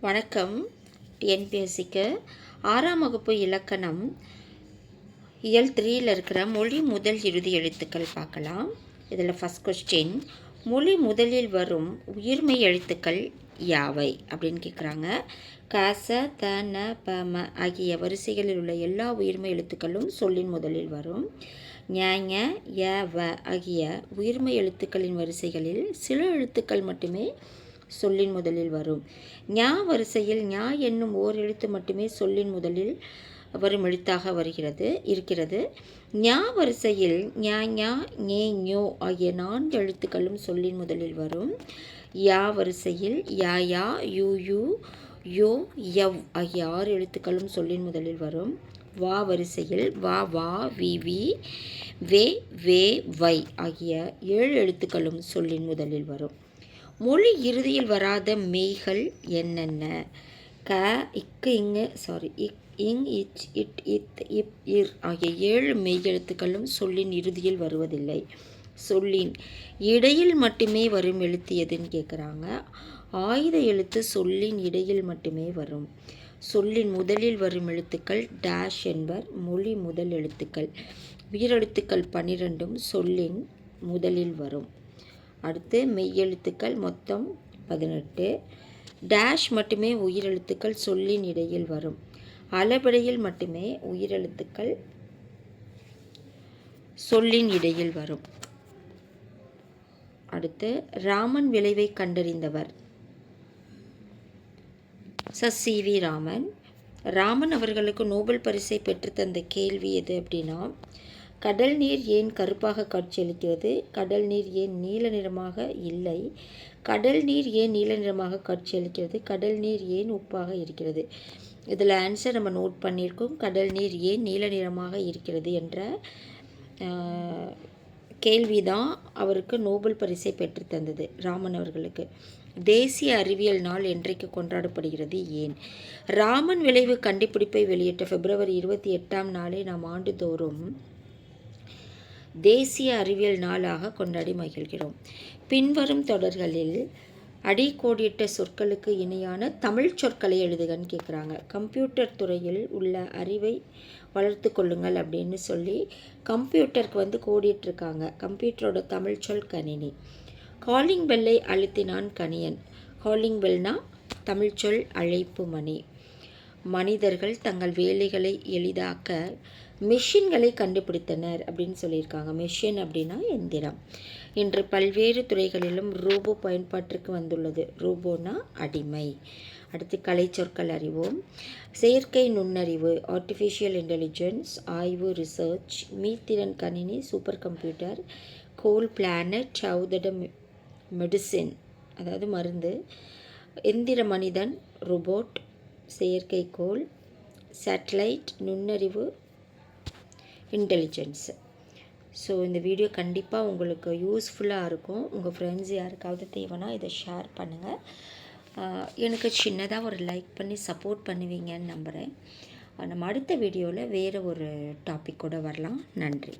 வணக்கம். டிஎன்பிஎஸ்சிக்கு ஆறாம் வகுப்பு இலக்கணம். இயல் த்ரீயில் இருக்கிற மொழி முதல் இறுதி எழுத்துக்கள் பார்க்கலாம். இதில் ஃபஸ்ட் கொஸ்டின் மொழி முதலில் வரும் உயிர்மெய் எழுத்துக்கள் யாவை அப்படின்னு கேட்குறாங்க காச த ந ப ம ஆகிய வரிசைகளில் உள்ள எல்லா உயிர்மெய் எழுத்துக்களும் சொல்லின் முதலில் வரும். ஞ ய வ ஆகிய உயிர்மை எழுத்துக்களின் வரிசைகளில் சில எழுத்துக்கள் மட்டுமே சொல்லின் முதலில் வரும். ஞா வரிசையில் ஞா என்னும் ஓர் எழுத்து மட்டுமே சொல்லின் முதலில் வரும் எழுத்தாக வருகிறது இருக்கிறது. ஞா வரிசையில் ஞா ஞா ஞே ஞோ ஆகிய நான்கு எழுத்துக்களும் சொல்லின் முதலில் வரும். யா வரிசையில் யா யா யூ யூ யோ யவ் ஆகிய ஆறு எழுத்துக்களும் சொல்லின் முதலில் வரும். வா வரிசையில் வா வா வி வி வே வே வை ஆகிய ஏழு எழுத்துக்களும் சொல்லின் முதலில் வரும். மொழி இறுதியில் வராத மெய்கள் என்னென்ன? க இக்கு இங்கு சாரி இக் இங் இச் இட் இத் இப் இர் ஆகிய ஏழு மெய் எழுத்துக்களும் சொல்லின் இறுதியில் வருவதில்லை. சொல்லின் இடையில் மட்டுமே வரும் எழுத்து எதுன்னு கேட்குறாங்க ஆயுத எழுத்து சொல்லின் இடையில் மட்டுமே வரும். சொல்லின் முதலில் வரும் எழுத்துக்கள் டேஷ் என்பர் மொழி முதல் எழுத்துக்கள். உயிரெழுத்துக்கள் பன்னிரெண்டும் சொல்லின் முதலில் வரும். அடுத்து மெய்யெழுத்துக்கள் மொத்தம் பதினெட்டு. டேஷ் மட்டுமே உயிரெழுத்துக்கள் சொல்லின் இடையில் வரும். அளபடையில் மட்டுமே உயிரெழுத்துக்கள் சொல்லின் இடையில் வரும். அடுத்து ராமன் விளைவை கண்டறிந்தவர். Sir C V Raman. Raman அவர்களுக்கு நோபல் பரிசை பெற்றுத்தந்த கேள்வி எது அப்படின்னா கடல் நீர் ஏன் கருப்பாக காட்சியளிக்கிறது? கடல் நீர் ஏன் நீல நிறமாக இல்லை? கடல் நீர் ஏன் நீல நிறமாக காட்சியளிக்கிறது? கடல் நீர் ஏன் உப்பாக இருக்கிறது? இதில் ஆன்சர் நம்ம நோட் பண்ணியிருக்கோம். கடல் நீர் ஏன் நீல நிறமாக இருக்கிறது என்ற கேள்வி தான் அவருக்கு நோபல் பரிசை பெற்றுத்தந்தது ராமன் அவர்களுக்கு. தேசிய அறிவியல் நாள் என்றைக்கு கொண்டாடப்படுகிறது ஏன்? ராமன் விளைவு கண்டுபிடிப்பை வெளியிட்ட பிப்ரவரி இருபத்தி எட்டாம் நாளை நாம் ஆண்டுதோறும் தேசிய அறிவியல் நாளாக கொண்டாடி மகிழ்கிறோம். பின்வரும் தொடர்களில் அடிக்கோடிட்ட சொற்களுக்கு இணையான தமிழ் சொற்களை எழுதுகன்னு கேட்குறாங்க கம்ப்யூட்டர் துறையில் உள்ள அறிவை வளர்த்து கொள்ளுங்கள் அப்படின்னு சொல்லி கம்ப்யூட்டருக்கு வந்து கோடிட்டுருக்காங்க. கம்ப்யூட்டரோட தமிழ் சொல் கணினி. காலிங் பெல்லை அழுத்தினான் கணியன். காலிங் பெல்னா தமிழ் சொல் அழைப்பு மணி. மனிதர்கள் தங்கள் வேலைகளை எளிதாக்க மிஷின்களை கண்டுபிடித்தனர் அப்படின்னு சொல்லியிருக்காங்க. மிஷின் அப்படின்னா எந்திரம். இன்று பல்வேறு துறைகளிலும் ரோபோ பயன்பாட்டிற்கு வந்துள்ளது. ரோபோனா அடிமை. அடுத்து கலை சொற்கள் அறிவோம். செயற்கை நுண்ணறிவு ஆர்டிஃபிஷியல் இன்டெலிஜென்ஸ் ஆய்வு ரிசர்ச் மீத்திறன் கணினி சூப்பர் கம்ப்யூட்டர் கோல் பிளானட் சவுதட மெடிசின் அதாவது மருந்து எந்திர மனிதன் ரோபோட் செயற்கைக்கோள் சேட்டலைட் நுண்ணறிவு இன்டெலிஜென்ஸு ஸோ இந்த வீடியோ கண்டிப்பாக உங்களுக்கு யூஸ்ஃபுல்லாக இருக்கும். உங்கள் ஃப்ரெண்ட்ஸ் யாருக்காவது தேவைன்னா இதை ஷேர் பண்ணுங்கள் எனக்கு சின்னதாக ஒரு லைக் பண்ணி சப்போர்ட் பண்ணுவீங்கன்னு நம்புகிறேன் நம்ம அடுத்த வீடியோவில் வேறு ஒரு டாபிக் கூட வரலாம். நன்றி.